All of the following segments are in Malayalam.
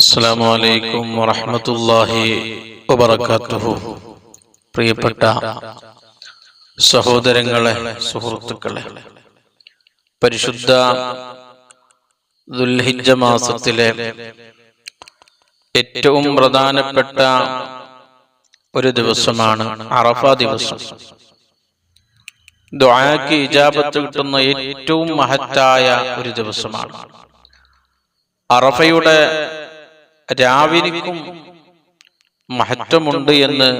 അസ്സാം വലൈക്കും വറഹമത്തല്ലാഹി വബർക്കാത്തുഹു പ്രിയപ്പെട്ട സഹോദരങ്ങളെ സുഹൃത്തുക്കളെ പരിശുദ്ധ ദുൽഹിജ മാസത്തിലെ ഏറ്റവും പ്രധാനപ്പെട്ട ഒരു ദിവസമാണ് അറഫ ദിവസം. ദ്വാക്ക് ഇജാബത്ത് കിട്ടുന്ന ഏറ്റവും മഹത്തായ ഒരു ദിവസമാണ്. അറഫയുടെ രാവിനിക്കും മഹത്വമുണ്ട് എന്ന്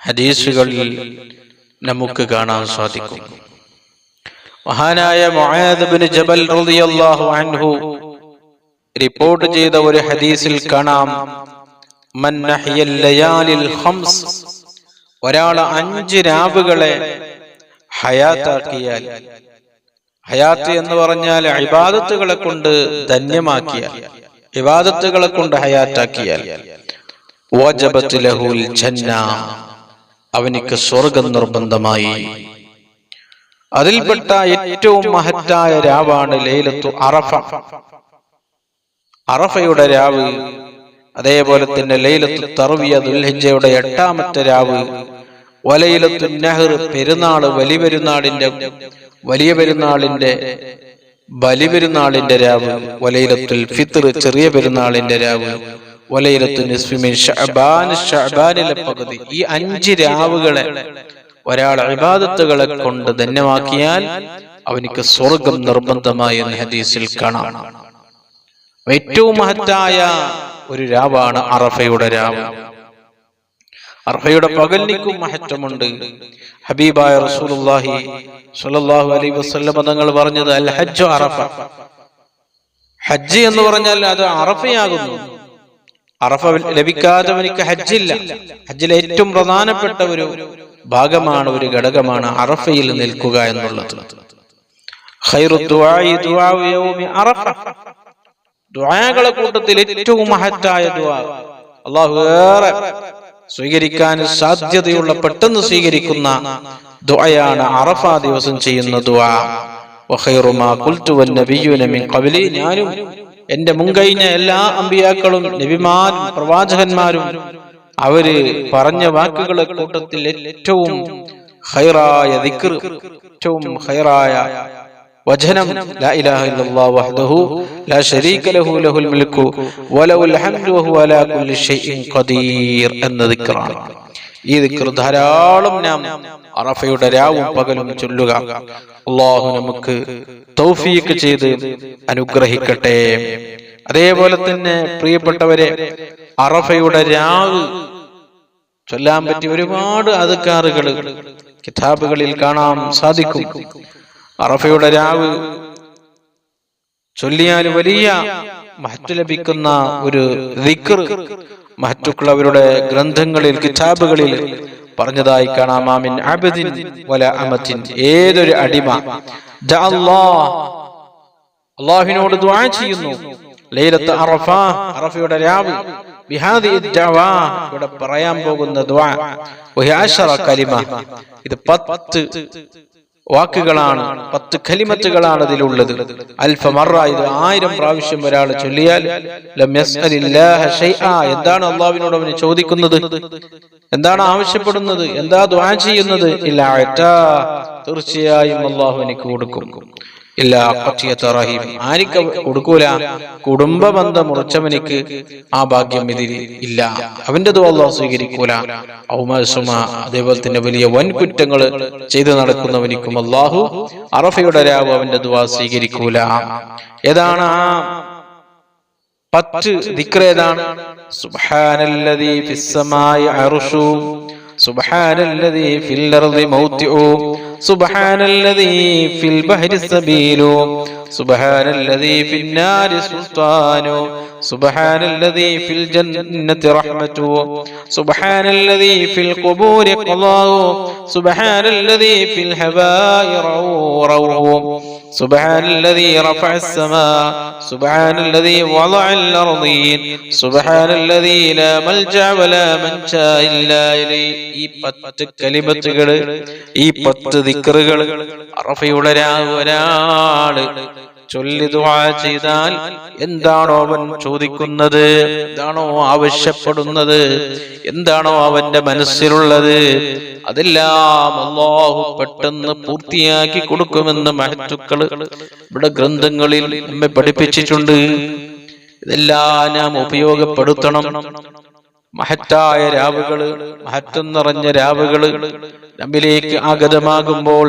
ഹദീസുകളിൽ നമുക്ക് കാണാൻ സാധിക്കും. മഹാനായ മൊഹാദബിന് ജബൽ റളിയല്ലാഹു അൻഹു റിപ്പോർട്ട് ചെയ്ത ഒരു ഹദീസിൽ കാണാം. ഒരാൾ അഞ്ച് രാവുകളെ ഹയാത്താക്കിയാൽ ഹയാത്ത് എന്ന് പറഞ്ഞാൽ അഭിബാദത്തുകളെ കൊണ്ട് ധന്യമാക്കിയാൽ ഇബാദത്തുകളെ കൊണ്ട് ഹയാറ്റാക്കിയാൽ ജന്ന അവനിക്ക് സ്വർഗം നിർബന്ധമായി. അതിൽപ്പെട്ട ഏറ്റവും മഹത്തായ രാവാണ് ലൈലത്തു അറഫ. അറഫയുടെ രാവ് അതേപോലെ തന്നെ ലൈലത്തു തറവിയ ദുൽഹിജയുടെ എട്ടാമത്തെ രാവ് വലയിലത്തു നെഹ്റു പെരുന്നാൾ വലിയ പെരുന്നാളിന്റെ വലിയ പെരുന്നാളിന്റെ ബലിപെരുന്നാളിന്റെ രാവ് വലയിലത്തുൽ ഫിത്ർ ചെറിയ പെരുന്നാളിന്റെ രാവ് വലയിലത്തു നിസ്ഫിമിൻ ഷഅബാൻ ഷഅബാനിലെ പകുതി. ഈ അഞ്ച് രാവുകളെ ഒരാൾ അഭിബാദത്തുകളെ കൊണ്ട് ധന്യമാക്കിയാൽ അവനിക്ക് സ്വർഗം നിർബന്ധമായി എന്ന് ഹദീസിൽ കാണാം. ഏറ്റവും മഹത്തായ ഒരു രാവാണ് അറഫയുടെ രാവ്. അർഹയുടെ പകലിനിക്കും മഹത്വമുണ്ട്. ഹബീബായ റസൂലുള്ളാഹി സ്വല്ലല്ലാഹു അലൈഹി വസല്ലം തങ്ങൾ പറഞ്ഞത് അൽ ഹജ്ജ് അറഫ. ഹജ്ജ് എന്ന് പറഞ്ഞാൽ അത് അറഫയാകുന്നു. അറഫ ലഭിക്കാത്തവനിക്ക് ഹജ്ജില്ല. ഹജ്ജിലെ ഏറ്റവും പ്രധാനപ്പെട്ട ഒരു ഭാഗമാണ് ഒരു ഘടകമാണ് അറഫയിൽ നിൽക്കുക എന്നുള്ളത്. ഖൈറു ദുആഇ ദുആഉ യൗമി അറഫ. ദുആകളെ കൂട്ടത്തിൽ ഏറ്റവും മഹത്തായ ദുആ. അല്ലാഹു ഏറെ സ്വീകരിക്കാൻ സാധ്യതയുള്ള പെട്ടെന്ന് സ്വീകരിക്കുന്ന ദുആയാണ് അറഫ ദിവസം ചെയ്യുന്ന ദുആ. വഖൈറു മാ ഖുൽതു വന്നബിയ്യുന മിൻ ഖബ്ലി. ഞാനും എന്റെ മുൻകഴിഞ്ഞ എല്ലാ അമ്പിയാക്കളും നബിമാരും പ്രവാചകന്മാരും അവർ പറഞ്ഞ വാക്കുകളെ കൂട്ടത്തിൽ ഏറ്റവും ഹൈറായ ദിക്ർ ഏറ്റവും ഹൈറായ വചനം ലാ ഇലാഹ ഇല്ലല്ലാഹു വഹ്ദഹു ലാ ശരീക ലഹു ലഹുൽ മുൽക്കു വലഹുൽ ഹംദു വഹുവ അലാ കുല്ലി ഷൈഇൻ ഖദീർ എന്ന ദിക്റാണ്. ഈ ദിക്ർ ധാരാളം നാം അറഫയുടെ രാവും പകലും ചൊല്ലുക. അള്ളാഹു നമുക്ക് തൗഫീക്ക് ചെയ്ത് അനുഗ്രഹിക്കട്ടെ. അതേപോലെ തന്നെ പ്രിയപ്പെട്ടവരെ അറഫയുടെ രാവ് ചൊല്ലാൻ പറ്റിയ ഒരുപാട് അതുക്കാറുകൾ കിതാബുകളിൽ കാണാൻ സാധിക്കും. അറഫയുടെ രാവ് ചൊല്ലിയാൽ വലിയ മഹത്വ ലഭിക്കുന്ന ഒരു മഹറ്റുക്കൾ ഗ്രന്ഥങ്ങളിൽ കിതാബുകളിൽ പറഞ്ഞതായി കാണാം. ആമിൻ. വല ഏതൊരു അടിമ. അള്ളാഹിനോട് ചെയ്യുന്നു. ലൈലത്ത് അറഫ അറഫയുടെ രാവ്. ഇവിടെ പറയാൻ പോകുന്ന ദുആ. വഹി കലിമ. ഇത് പത്ത് വാക്കുകളാണ് പത്ത് ഖലിമത്തുകളാണ് അതിലുള്ളത്. അൽഫമറ ഇത് ആയിരം പ്രാവശ്യം ഒരാൾ ചൊല്ലിയാൽ എന്താണ് അള്ളാവിനോട് അവന് ചോദിക്കുന്നത്? എന്താണ് ആവശ്യപ്പെടുന്നത്? എന്താ ദ്വാ ചെയ്യുന്നത്? ഇല്ല തീർച്ചയായും അള്ളാഹു എനിക്ക് കൊടുക്കും. ഇല്ല റഹീം. ആരിക്ക കൊടുക്കൂല. കുടുംബ ബന്ധം മുറിച്ചവനിക്ക് ആ ഭാഗ്യം ഇതിൽ ഇല്ല. അവന്റെ അള്ളാഹു സ്വീകരിക്കൂല. ഔമസുമ അതേപോലെ തന്നെ വലിയ വൻ കുറ്റങ്ങൾ ചെയ്തു നടക്കുന്നവനിക്കും അള്ളാഹു അറഫയുടെ രാവ് അവന്റെ ദുവാ സ്വീകരിക്കൂല. ഏതാണ്? ആ പത്ത് ദിക്രേതാണ് സുബ്ഹാനല്ലദീ ഫിസ്സമായി അർഷു സുബ്ഹാനല്ലദീ ഫിൽ മൗതിഉ موطئ سبحان الذي في البحر السبيل سبحان الذي في النار سلطان سبحان الذي في الجنة رحمته سبحان الذي في القبور قضاء سبحان الذي في الهواء روح سبحان الذي رفع السماء سبحان الذي وضع الأرضين سبحان الذي لا ملجأ ولا منجا إلا إليه ഈ പത്ത് കലിമത്തുകള് ഈ പത്ത് ദിക്കറുകൾ അറഫയുടെ ഒരാള് ചൊല്ലി ദുആ ചെയ്താൽ എന്താണോ അവൻ ചോദിക്കുന്നത്? എന്താണോ ആവശ്യപ്പെടുന്നത്? എന്താണോ അവന്റെ മനസ്സിലുള്ളത്? അതെല്ലാം അള്ളാഹു പെട്ടെന്ന് പൂർത്തിയാക്കി കൊടുക്കുമെന്ന് മഹത്തുക്കൾ ഇവിടെ ഗ്രന്ഥങ്ങളിൽ നമ്മെ പഠിപ്പിച്ചിട്ടുണ്ട്. ഇതെല്ലാം നാം ഉപയോഗപ്പെടുത്തണം. മഹത്തായ രാവുകൾ മഹത്വം നിറഞ്ഞ രാവുകൾ നമ്മിലേക്ക് ആഗതമാകുമ്പോൾ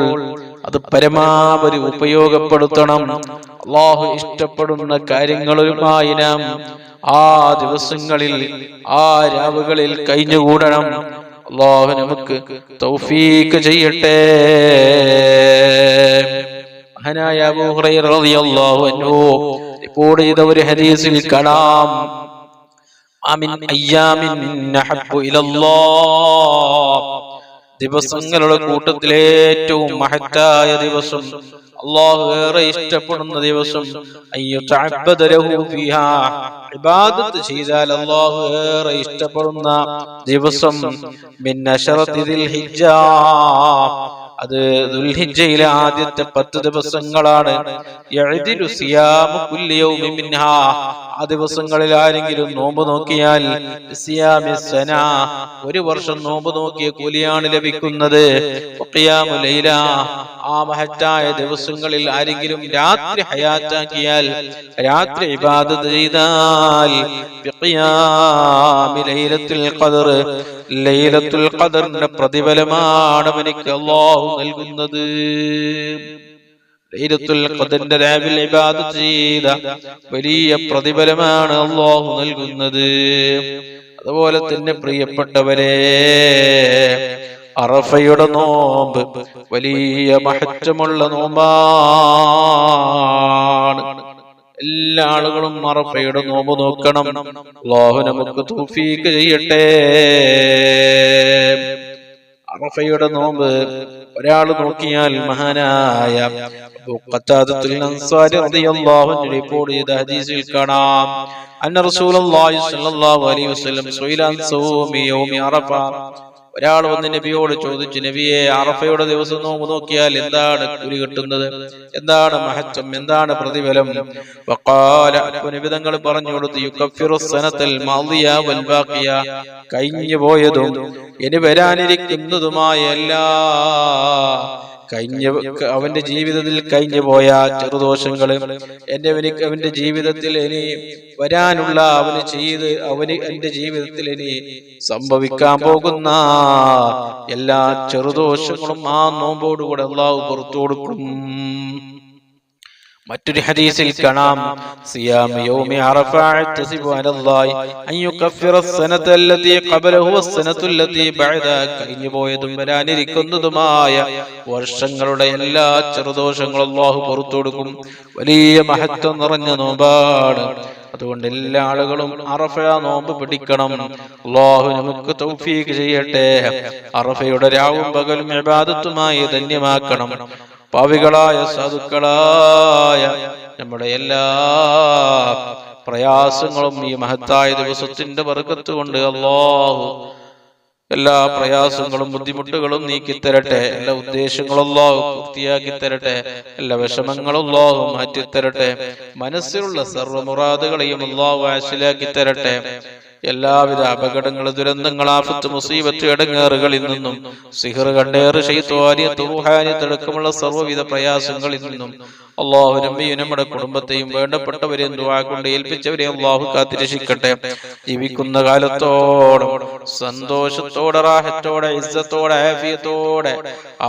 അത് പരമാവധി ഉപയോഗപ്പെടുത്തണം. അള്ളാഹു ഇഷ്ടപ്പെടുന്ന കാര്യങ്ങളുമായി നാം ആ ദിവസങ്ങളിൽ ആ രാവുകളിൽ കഴിഞ്ഞുകൂടണം. അള്ളാഹു നമുക്ക് തൗഫീക്ക് ചെയ്യട്ടെ. മഹാനായ അബൂ ഹുറൈറ റളിയല്ലാഹു അൻഹു റിപ്പോർട്ട് ചെയ്ത ഒരു ഹദീസിൽ കാണാം. അമിൻ അയ്യാമിൻ നഹബ്ബു ഇലല്ലാഹ്. ദിവസങ്ങളുടെ കൂട്ടത്തിലെ ഏറ്റവും മഹത്തായ ദിവസം. അള്ളാഹു ഏറെ ഇഷ്ടപ്പെടുന്ന ദിവസം. ഇബാദത്ത് ചെയ്താൽ അള്ളാഹു ഏറെ ഇഷ്ടപ്പെടുന്ന ദിവസം. അത് ദുൽഹിജ്ജയിലെ ആദ്യത്തെ പത്ത് ദിവസങ്ങളാണ്. ആ ദിവസങ്ങളിൽ ആരെങ്കിലും നോമ്പ് നോക്കിയാൽ ഒരു വർഷം നോമ്പ് നോക്കിയ കൂലിയാണ് ലഭിക്കുന്നത്. ആ മഹത്തായ ദിവസങ്ങളിൽ ആരെങ്കിലും രാത്രി ഹയാറ്റാക്കിയാൽ രാത്രി ഇബാദത്ത് ചെയ്താൽ ലൈലത്തുൽ ഖദറിന്റെ പ്രതിഫലമാണ് എനിക്ക് അല്ലാഹു നൽകുന്നത്. ഖദറിന്റെ ചെയ്ത വലിയ പ്രതിഫലമാണ് അള്ളാഹു നൽകുന്നത്. അതുപോലെ തന്നെ പ്രിയപ്പെട്ടവരെ അറഫയുടെ നോമ്പ് വലിയ മഹത്വമുള്ള നോമ്പാണ്. എല്ലാ ആളുകളും അറഫയുടെ നോമ്പ് നോക്കണം. അള്ളാഹു നമുക്ക് തൂഫീക്ക് ചെയ്യട്ടെ. അറഫയുടെ നോമ്പ് ഒരാൾ നോക്കിയാൽ മഹാനായ റിപ്പോർട്ട് ചെയ്ത ഹദീസിൽ കാണാം. അന്ന റസൂലുള്ളാഹി സ്വല്ലല്ലാഹു അലൈഹി വസല്ലം ഒരാൾ വന്ന് നബിയോട് ചോദിച്ചു നബിയെ അറഫയുടെ ദിവസം നോമ്പ് നോക്കിയാൽ എന്താണ് കുരി കിട്ടുന്നത്? എന്താണ് മഹത്വം? എന്താണ് പ്രതിഫലം? വഖാല അപ്പോൾ തങ്ങൾ പറഞ്ഞു കൊടുത്ത് യുക്കഫിറുസനത്തിൽ കഴിഞ്ഞു പോയതും ഇനി വരാനിരിക്കുന്നതുമായ എല്ലാ കഴിഞ്ഞ അവന്റെ ജീവിതത്തിൽ കഴിഞ്ഞു പോയ ചെറുദോഷങ്ങൾ എന്റെ അവനിക്ക് അവന്റെ ജീവിതത്തിൽ ഇനി വരാനുള്ള അവന് ചെയ്ത് അവന് എന്റെ ജീവിതത്തിൽ ഇനി സംഭവിക്കാൻ പോകുന്ന എല്ലാ ചെറുദോഷങ്ങളും ആ നോമ്പോടുകൂടെ അള്ളാഹു പുറത്തു കൊടുക്കും. മറ്റൊരു ഹദീസിൽ കാണാം സിയാം യൗമി അറഫ അഹ്തസിബു അലല്ലാഹി അൻ യുകഫിറ അസ്സനത അല്ലതി ഖബലഹു വസ്സനതു അല്ലതി ബഅദ കഴിഞ്ഞു പോയതും വരാനിരിക്കുന്നതുമായ വർഷങ്ങളുടെ എല്ലാ ചെറുദോഷങ്ങളും അല്ലാഹു പുറത്തു കൊടുക്കും. വലിയ മഹത്വം നിറഞ്ഞ നോമ്പാണ്. അതുകൊണ്ട് എല്ലാ ആളുകളും അറഫ നോമ്പ് പിടിക്കണം. അള്ളാഹു നമുക്ക് തൗഫീഖ് ചെയ്യട്ടെ. അറഫയുടെ രാവും പകലും ഇബാദത്തുമായി ധന്യമാക്കണം. പാവികളായ സാധുക്കളായ നമ്മുടെ എല്ലാ പ്രയാസങ്ങളും ഈ മഹത്തായ ദിവസത്തിന്റെ വർഗത്ത് കൊണ്ട് അള്ളാഹു എല്ലാ പ്രയാസങ്ങളും ബുദ്ധിമുട്ടുകളും നീക്കി തരട്ടെ എല്ലാ ഉദ്ദേശങ്ങളും അല്ലാഹു പൂർത്തിയാക്കി തരട്ടെ എല്ലാ വിഷമങ്ങളും അല്ലാഹു മാറ്റി തരട്ടെ മനസ്സിലുള്ള സർവമുറാദുകളെയും അള്ളാഹു ആശിലാക്കി തരട്ടെ എല്ലാവിധ അപകടങ്ങൾ ദുരന്തങ്ങൾ ആഫത്ത് മുസീബത്ത് ഇടങ്ങേറുകളിൽ നിന്നും സിഹർ കണ്ടേറ് ഷെയ്ത്വാനിയത്ത് റുഹാനിയത്ത് അടക്കമുള്ള സർവവിധ പ്രയാസങ്ങളിൽ നിന്നും അള്ളാഹു നമ്പിയും നമ്മുടെ കുടുംബത്തെയും വേണ്ടപ്പെട്ടവരെയും ദുആ കൊണ്ട് ഏൽപ്പിച്ചവരെ അള്ളാഹു കാത്തിരക്ഷിക്കട്ടെ. ജീവിക്കുന്ന കാലത്തോടെ സന്തോഷത്തോടെ റാഹത്തോടെ ഇസ്സത്തോടെ ആഫിയത്തോടെ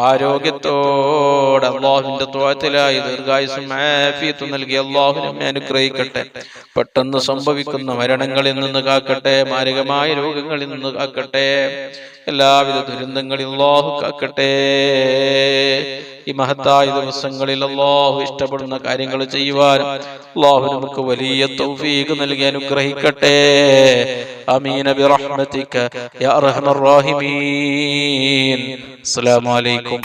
ആരോഗ്യത്തോടെ അള്ളാഹുവിന്റെ തോഴത്തിലായി ദീർഘായുസും ആഫിയത്തും നൽകി അള്ളാഹു നമ്മെ അനുഗ്രഹിക്കട്ടെ. പെട്ടെന്ന് സംഭവിക്കുന്ന മരണങ്ങളിൽ നിന്ന് കാക്കട്ടെ മാരകമായ രോഗങ്ങളിൽ നിന്ന് കാക്കട്ടെ എല്ലാവിധ ദുരന്തങ്ങളിൽ അള്ളാഹു കാക്കട്ടെ. ഈ മഹത്തായ ദിവസങ്ങളിൽ അള്ളാഹു ഇഷ്ടപ്പെടുന്ന കാര്യങ്ങൾ ചെയ്യുവാൻ അള്ളാഹു നമുക്ക് വലിയ തൗഫീഖ് നൽകി അനുഗ്രഹിക്കട്ടെ. അമീന ബിറഹ്മതിക യാ അർഹമർ റഹീമീൻ. അസ്സലാമു അലൈക്കും.